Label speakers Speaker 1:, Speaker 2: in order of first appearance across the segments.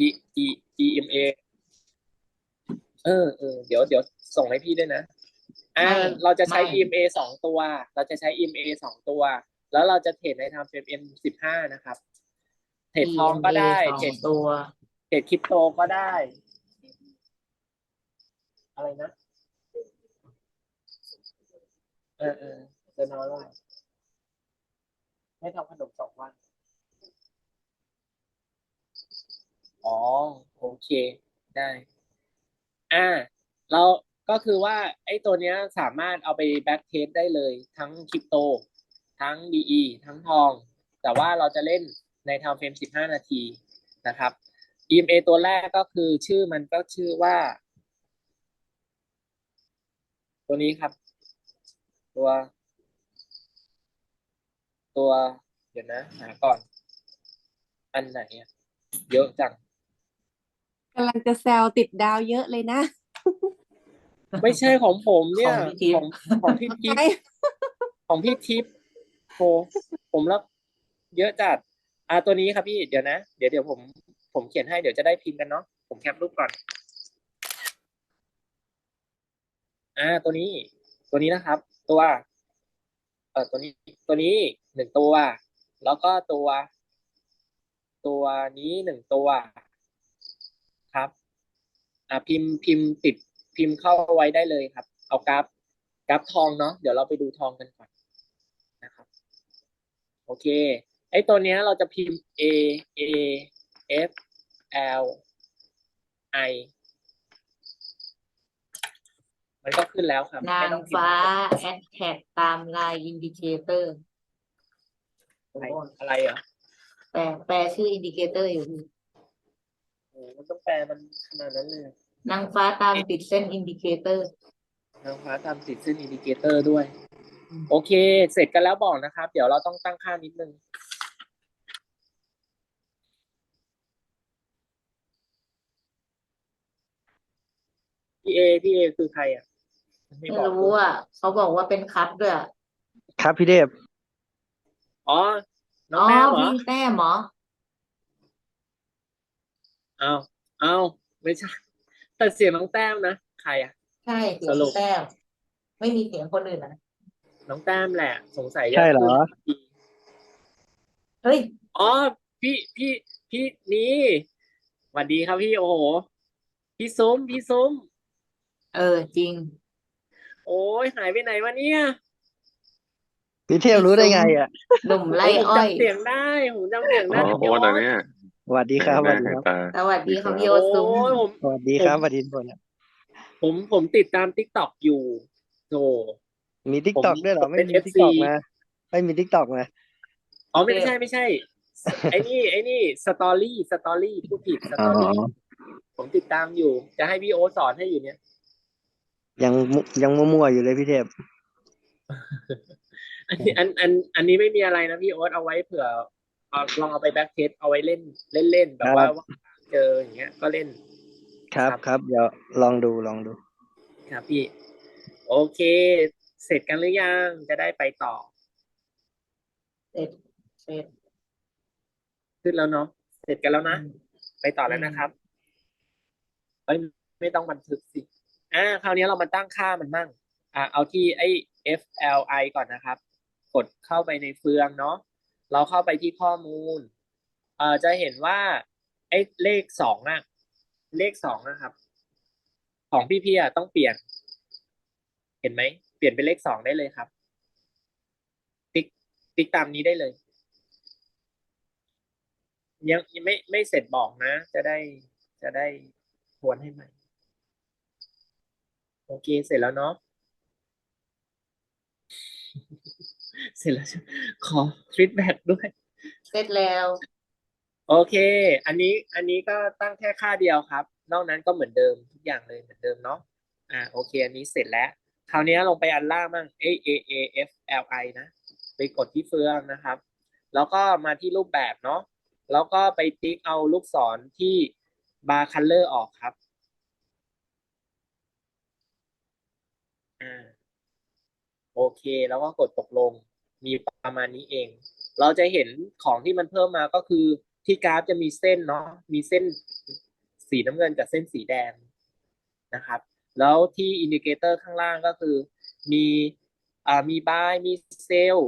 Speaker 1: D E E M A เออเออเดี๋ยวเดี๋ยวส่งให้พี่ด้วยนะอ่า
Speaker 2: ไม่
Speaker 1: เราจะใช้
Speaker 2: ไม่
Speaker 1: EMA สองตัว เราจะใช้ EMA สองตัว แล้วเราจะเทรดในทางเฟรม M สิบห้านะครับ เทรดทองก็ได้
Speaker 2: EMA
Speaker 1: เทรด
Speaker 2: สองตัว
Speaker 1: เทรดคริปโตก็ได้ อะไรนะ เออเออจะนอนแล้วเหรอไม่ทำขนมสองวัน อ๋อ โอเค ได้ อ่า เราก็คือว่า ไอ้ตัวเนี้ยสามารถเอาไปแบ็กเทสได้เลย ทั้งคริปโต ทั้ง DE ทั้งทอง แต่ว่าเราจะเล่นในทำเฟรม15 นาทีนะครับ EMA ตัวแรกก็คือชื่อมันก็ชื่อว่า ตัวนี้ครับ ตัว ตัว เดี๋ยวนะ หาก่อน อันไหนเยอะจัง
Speaker 3: กำลังจะแซวติดดาวเยอะเลยนะ
Speaker 1: ไม่ใช่ของผมเนี่ย
Speaker 2: ของพี่ทิพย์
Speaker 1: ของของพี่ทิพ
Speaker 3: ใช่
Speaker 1: ย์ของพี่ทิพย์โหผมรับเยอะจัด อ่าตัวนี้ครับพี่เดี๋ยวนะ เดี๋ยวเดี๋ยวผม ผมเขียนให้เดี๋ยวจะได้พิมพ์กันเนาะผมแคปรูปก่อน อ่า ตัวนี้ ตัวนี้นะครับ ตัว เออตัวนี้ ตัวนี้หนึ่งตัว แล้วก็ตัว ตัวนี้หนึ่งตัว ครับ อ่าพิมพ์พิมพ์ติดพิมพ์เข้าไว้ได้เลยครับ เอากราฟกราฟทองเนาะเดี๋ยวเราไปดูทองกันก่อนนะครับโอเค ไอ้ตัวเนี้ยเราจะพิมพ์ A A F L I มันก็ขึ้นแล้วครับ
Speaker 2: นา
Speaker 1: ไม่
Speaker 2: ง
Speaker 1: ต้องพิมพ์
Speaker 2: ฟ้าแอดแท็กตามลายอินดิเคเตอร์
Speaker 1: อะไรอะไรเหรอ
Speaker 2: แปลแปลชื่ออินดิเคเตอร์อยู่พี่
Speaker 1: โอ้ มันต้องแปลมันขนาดนั้นเลย
Speaker 2: นางฟ้าตามติดเส้นอินดิเคเตอร์
Speaker 1: นางฟ้าตามติดเส้นอินดิเคเตอร์ด้วย โอเค เสร็จกันแล้วบอกนะครับ เดี๋ยวเราต้องตั้งค่านิดนึงพี่เอพี่เอคือใครอะไม่
Speaker 2: ไม่
Speaker 1: บอก
Speaker 2: รู้อะเขาบอกว่าเป็นคัทด้วยอะ
Speaker 4: ครับพี่เทพ
Speaker 1: อ๋อน้อ
Speaker 2: อ๋
Speaker 1: ง
Speaker 2: อ
Speaker 1: แต้มเหรอ
Speaker 2: พี่แต้มเหรอ
Speaker 1: เอาเอาไม่ใช่แต่เสียงน้องแต้มนะใครอะ
Speaker 2: ใช่เสีย
Speaker 1: ส
Speaker 2: ง
Speaker 1: รุป
Speaker 2: แต้มไม่มีเสียงคนอื่นนะ
Speaker 1: น้องแต้มแหละ สงสัยจะ
Speaker 4: ใช่เหรอ
Speaker 1: พูด
Speaker 2: เฮ้ย
Speaker 1: อ๋อพี่พี่พี่นี่สวัสดีครับพี่โอ้โหพี่ซุ้มพี่ซุ้ม
Speaker 2: เออจริง
Speaker 1: โอ้ยหายไปไหนวะเนี่ย
Speaker 4: พี่เทพรู้ได้ไงอะ
Speaker 2: หนุ่มไล่
Speaker 1: ผม
Speaker 2: อ้อย
Speaker 1: จำเสียงได้ผมจำเสียง
Speaker 5: อ๋
Speaker 1: ได้
Speaker 5: อ
Speaker 1: พี่
Speaker 5: โอ๊ต
Speaker 1: โอ๊
Speaker 5: อั
Speaker 1: ต
Speaker 5: นเนี้ย
Speaker 4: สวัสดีครับส
Speaker 5: ห
Speaker 4: วัส
Speaker 5: น้า
Speaker 4: ดี
Speaker 5: หา
Speaker 4: ครับ
Speaker 5: ตา
Speaker 2: สวัสดีครับพี่
Speaker 1: โอ้
Speaker 2: โอซุ้ม
Speaker 1: ยผม
Speaker 4: สวัสดีครับสวัสดีทุกคนครับ
Speaker 1: ผมผมติดตามทิกตอกอยู่โธ่
Speaker 4: มีทิกตอก
Speaker 1: ผม
Speaker 4: ด้วยเหรอ
Speaker 1: ผม
Speaker 4: ไม่
Speaker 1: เป็น
Speaker 4: มี
Speaker 1: FC
Speaker 4: ทิกตอกมาไม่มีทิกตอกมา
Speaker 1: อ๋อไม่ใช่ไม่ใช่ ไอ้นี่ ไอ้นี่สตอรี่สตอรี่พูดผิดสตอรี่
Speaker 4: อ๋อ
Speaker 1: ผมติดตามอยู่ จะให้พี่โอ๊ตสอนให้อยู่เนี่ย
Speaker 4: ยังมุยังมั่วๆอยู่เลยพี่เทพ
Speaker 1: อันนี้อันอันอันนี้ไม่มีอะไรนะพี่โอ๊ตเอาไว้เผื่อเอา ลองเอาไปแบ็กเทสเอาไว้เล่นเล่นเล่นๆแบบว่า
Speaker 4: ครับ
Speaker 1: ว่าเจออย่างเงี้ย ก็เล่น
Speaker 4: ครับ
Speaker 1: ครับ
Speaker 4: ครับเดี๋ยวลองดูลองดู
Speaker 1: ครับพี่ โอเค เสร็จกันหรือยังจะได้ไปต่อ
Speaker 2: เสร็จเสร็จ
Speaker 1: ขึ้นแล้วเนาะเสร็จกันแล้วนะ
Speaker 2: อืม
Speaker 1: ไปต่อแล้วนะครับเอ้ยไม่ต้องบันทึกสิอ่าคราวนี้เรามาตั้งค่ามันมั่ง อ่าเอาที่ไอ้ FLI ก่อนนะครับ กดเข้าไปในเฟืองเนาะ เราเข้าไปที่ข้อมูลเอ่อจะเห็นว่าไอ้เลขสองอะเลขสองนะครับ ของพี่ๆอะต้องเปลี่ยน เห็นไหมเปลี่ยนเป็นเลขสองได้เลยครับ ติ๊กติ๊กตามนี้ได้เลย ยังยังไม่ไม่เสร็จบอกนะ จะได้จะได้ทวนให้ใหม่โอเคเสร็จแล้วเนาะเสร็จแล้ว ขอฟีดแบ็กด้วย
Speaker 2: เสร็จแล้ว
Speaker 1: โอเค อันนี้อันนี้ก็ตั้งแค่ค่าเดียวครับ นอกนั้นก็เหมือนเดิมทุกอย่างเลยเหมือนเดิมเนาะอ่าโอเค อันนี้เสร็จแล้ว คราวนี้ลงไปอันล่างมั่ง A A A F L I นะ ไปกดที่เฟืองนะครับ แล้วก็มาที่รูปแบบเนาะแล้วก็ไปติ๊กเอาลูกศรที่บาร์คัลเลอร์ออกครับอ่าโอเค แล้วก็กดตกลงมี ประมาณนี้เอง เราจะเห็นของที่มันเพิ่มมาก็คือที่กราฟจะมีเส้นเนาะมีเส้นสีน้ำเงินกับเส้นสีแดงนะครับ แล้วที่อินดิเคเตอร์ข้างล่างก็คือมีอ่ามีบายมีเซล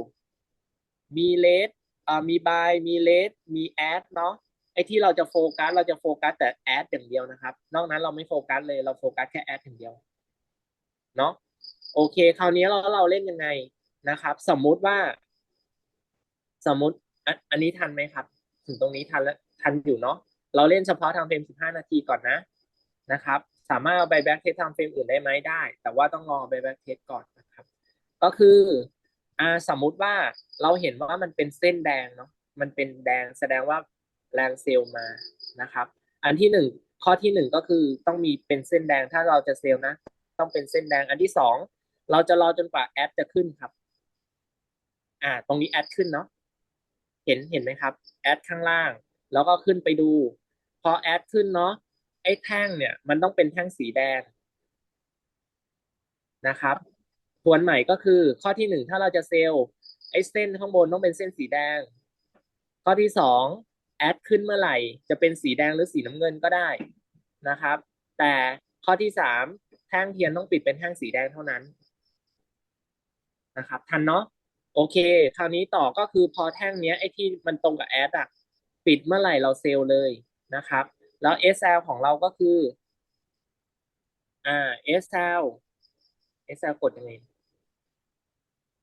Speaker 1: มีเลสอ่ามีบายมีเลสมีแอดเนาะไอที่เราจะโฟกัสเราจะโฟกัสแต่แอดอย่างเดียวนะครับ นอกนั้นเราไม่โฟกัสเลยเราโฟกัสแค่แอดอย่างเดียวเนาะโอเค คราวนี้เราเราเล่นยังไงนะครับ สมมุติว่า สมมติอันอันนี้ทันไหมครับ ถึงตรงนี้ทันแล้วทันอยู่เนาะเราเล่นเฉพาะทางเฟรม 15 นาทีก่อนนะนะครับ สามารถเอาไปแบ็กเทสทางเฟรมอื่นได้ไหมได้ แต่ว่าต้องรอไปแบ็กเทสก่อนนะครับ ก็คืออ่าสมมุติว่าเราเห็นว่ามันเป็นเส้นแดงเนาะมันเป็นแดงแสดงว่าแรงเซลล์มานะครับ อันที่หนึ่งข้อที่หนึ่งก็คือต้องมีเป็นเส้นแดงถ้าเราจะเซลล์นะ ต้องเป็นเส้นแดงอันที่สองเราจะรอจนกว่าแอดจะขึ้นครับ อ่า ตรงนี้แอดขึ้นเนาะ เห็นเห็นไหมครับแอดข้างล่าง แล้วก็ขึ้นไปดู พอแอดขึ้นเนาะไอ้แท่งเนี่ย มันต้องเป็นแท่งสีแดงนะครับทวนใหม่ก็คือข้อที่หนึ่งถ้าเราจะเซลล์ไอ้เส้นข้างบนต้องเป็นเส้นสีแดง ข้อที่สองแอดขึ้นเมื่อไหร่ จะเป็นสีแดงหรือสีน้ำเงินก็ได้นะครับ แต่ข้อที่สามแท่งเทียนต้องปิดเป็นแท่งสีแดงเท่านั้นนะครับ ทันเนาะ โอเค คราวนี้ต่อก็คือพอแท่งเนี้ยไอ้ที่มันตรงกับแอดอะปิดเมื่อไหร่เราเซลล์เลยนะครับ แล้ว SL ของเราก็คือ อ่า SL SL กดยังไง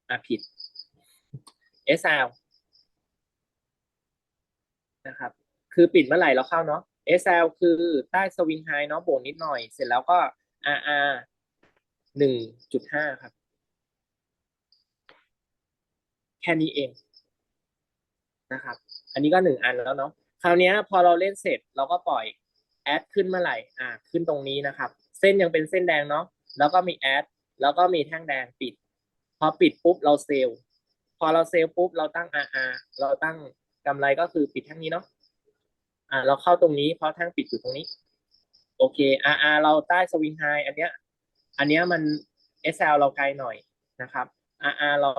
Speaker 1: อ่าผิด SL นะครับ คือปิดเมื่อไหร่เราเข้าเนาะ SL คือใต้สวิงไฮเนาะบวกนิดหน่อย เสร็จแล้วก็ RR หนึ่งจุดห้าครับ แค่นี้เองนะครับ อันนี้ก็หนึ่งอันแล้วเนาะคราวนี้พอเราเล่นเสร็จเราก็ปล่อยแอดขึ้นเมื่อไหร่อ่าขึ้นตรงนี้นะครับ เส้นยังเป็นเส้นแดงเนาะแล้วก็มีแอดแล้วก็มีแท่งแดงปิด พอปิดปุ๊บเราเซลล์พอเราเซลล์ปุ๊บเราตั้ง RR เราตั้งกำไรก็คือปิดแท่งนี้เนาะอ่าเราเข้าตรงนี้เพราะแท่งปิดอยู่ตรงนี้ โอเค RR เราใต้สวิงไฮอันเนี้ยอันเนี้ยมัน SL เราไกลหน่อยนะครับ RR เรา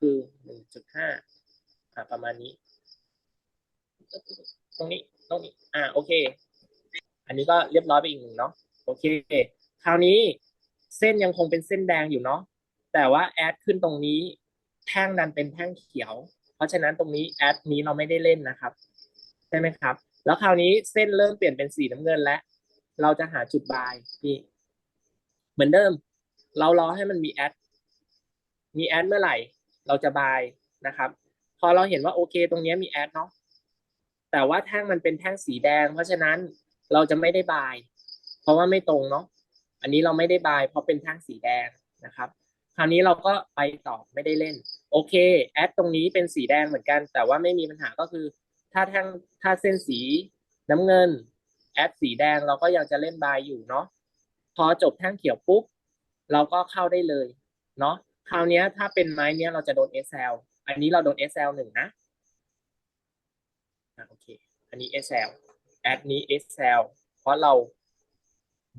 Speaker 1: คือหนึ่งจุดห้าอ่าประมาณนี้ ตรงนี้ตรงนี้ อ่าโอเค อันนี้ก็เรียบร้อยไปอีกหนึ่งเนาะโอเค คราวนี้เส้นยังคงเป็นเส้นแดงอยู่เนาะแต่ว่าแอดขึ้นตรงนี้ แท่งดันเป็นแท่งเขียว เพราะฉะนั้นตรงนี้แอดนี้เราไม่ได้เล่นนะครับใช่ไหมครับ แล้วคราวนี้เส้นเริ่มเปลี่ยนเป็นสีน้ำเงินแล้วเราจะหาจุดบายนี่เหมือนเดิม เรารอให้มันมีแอดมีแอดเมื่อไหร่ เราจะบายนะครับ พอเราเห็นว่าโอเค ตรงนี้มีแอดเนาะแต่ว่าแท่งมันเป็นแท่งสีแดง เพราะฉะนั้นเราจะไม่ได้บาย เพราะว่าไม่ตรงเนาะอันนี้เราไม่ได้บาย เพราะเป็นแท่งสีแดงนะครับ คราวนี้เราก็ไปต่อไม่ได้เล่น โอเคแอดตรงนี้เป็นสีแดงเหมือนกัน แต่ว่าไม่มีปัญหาก็คือ ถ้าแท่งถ้าเส้นสีน้ำเงินแอดสีแดงเราก็ยังจะเล่นบายอยู่เนาะพอจบแท่งเขียวปุ๊บเราก็เข้าได้เลยเนาะ คราวนี้ถ้าเป็นไม้เนี้ยเราจะโดน SL อันนี้เราโดน SL หนึ่งนะโอเค อันนี้ SL แอดนี้ SL เพราะเรา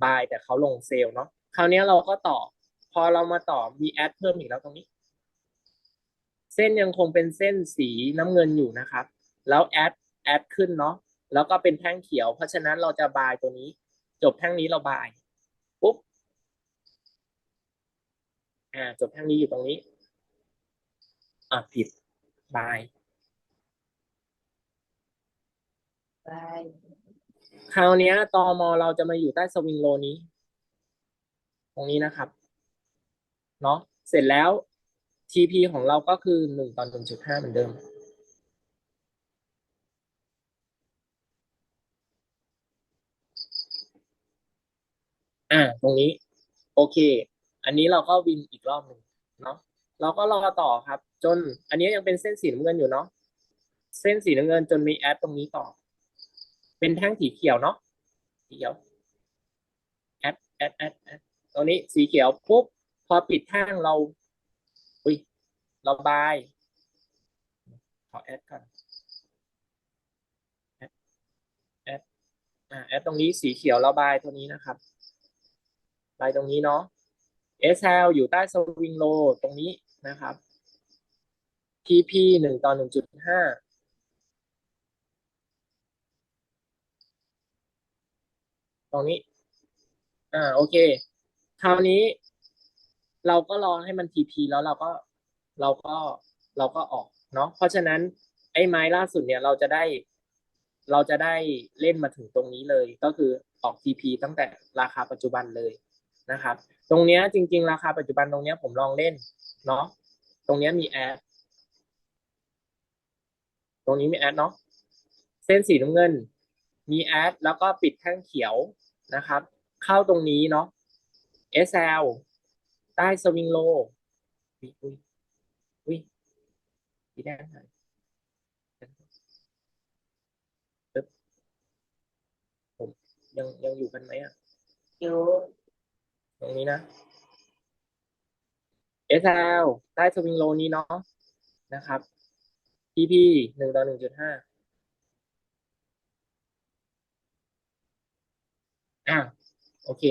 Speaker 1: บายแต่เขาลงเซลล์เนาะคราวนี้เราก็ต่อ พอเรามาต่อมีแอดเพิ่มอีกแล้วตรงนี้ เส้นยังคงเป็นเส้นสีน้ำเงินอยู่นะครับ แล้วแอดแอดขึ้นเนาะแล้วก็เป็นแท่งเขียว เพราะฉะนั้นเราจะบายตัวนี้ จบแท่งนี้เราบายปุ๊บ อ่าจบแท่งนี้อยู่ตรงนี้ อ่าผิดบาย
Speaker 2: ไป
Speaker 1: คราวเนี้ยตอมอเราจะมาอยู่ใต้สวิงโลนี้ ตรงนี้นะครับ เนาะเสร็จแล้ว TP ของเราก็คือหนึ่งต่อหนึ่งจุดห้าเหมือนเดิมอ่าตรงนี้ โอเค อันนี้เราก็วินอีกรอบหนึ่งเนาะเราก็รอต่อครับ จน อันนี้ยังเป็นเส้นสีน้ำเงินอยู่เนาะเส้นสีน้ำเงินจนมีแอดตรงนี้ต่อ เป็นแท่งสีเขียวเนาะสีเขียวแอดแอดแอดแอดตรงนี้สีเขียวปุ๊บพอปิดแท่งเราอุ้ยเราบายขอแอดก่อนแอดแอดอ่าแอดตรงนี้สีเขียวเราบายตัวนี้นะครับบายตรงนี้เนาะ เอสแอยู่ใต้สวิงโลตรงนี้นะครับ TP หนึ่งต่อหนึ่งจุดห้าตรงนี้ อ่า โอเค คราวนี้ เราก็รอให้มัน TP แล้วเราก็ เราก็ เราก็ออก เนาะ เพราะฉะนั้น ไอ้ไม้ล่าสุดเนี่ยเราจะได้ เราจะได้เล่นมาถึงตรงนี้เลย ก็คือออก TP ตั้งแต่ราคาปัจจุบันเลย นะครับ ตรงเนี้ยจริง ๆ ราคาปัจจุบันตรงเนี้ยผมลองเล่นเนาะตรงเนี้ยมีแอดตรงนี้มีแอดเนาะเส้นสีน้ำเงิน มีแอดแล้วก็ปิดแท่งเขียวนะครับ เข้าตรงนี้เนาะ SL ใต้สวิงโลอุ้ยอุ้ยอุ้ยสีแดงหายผมยังยังอยู่กันไหมอะ
Speaker 2: อยู่
Speaker 1: ตรงนี้นะ SL ใต้สวิงโลนี้เนาะนะครับ PP หนึ่งต่อหนึ่งจุดห้าอะโอเค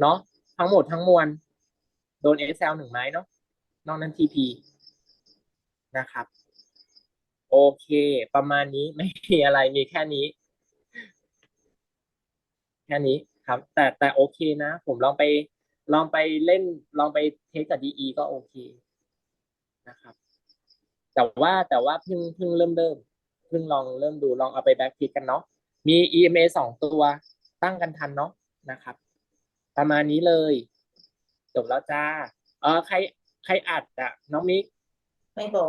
Speaker 1: เนาะทั้งหมดทั้งมวล โดน SL หนึ่งไม้เนาะนอกนั้น TP นะครับ โอเค ประมาณนี้ไม่มีอะไรมีแค่นี้ แค่นี้ ครับ แต่แต่โอเคนะ ผมลองไปลองไปเล่นลองไปเทสกับ DE ก็โอเคนะครับ แต่ว่าแต่ว่าเพิ่งเพิ่งเริ่มเริ่มเพิ่งลองเริ่มดูลองเอาไปแบ็กพิกกันเนาะมี EMA สองตัวตั้งกันทันเนาะนะครับ ประมาณนี้เลยจบแล้วจ้าเออใครใครอัดอะน้องมิก
Speaker 2: ไม่บอก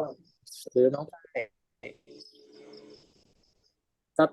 Speaker 1: หรือน้องฝ้าย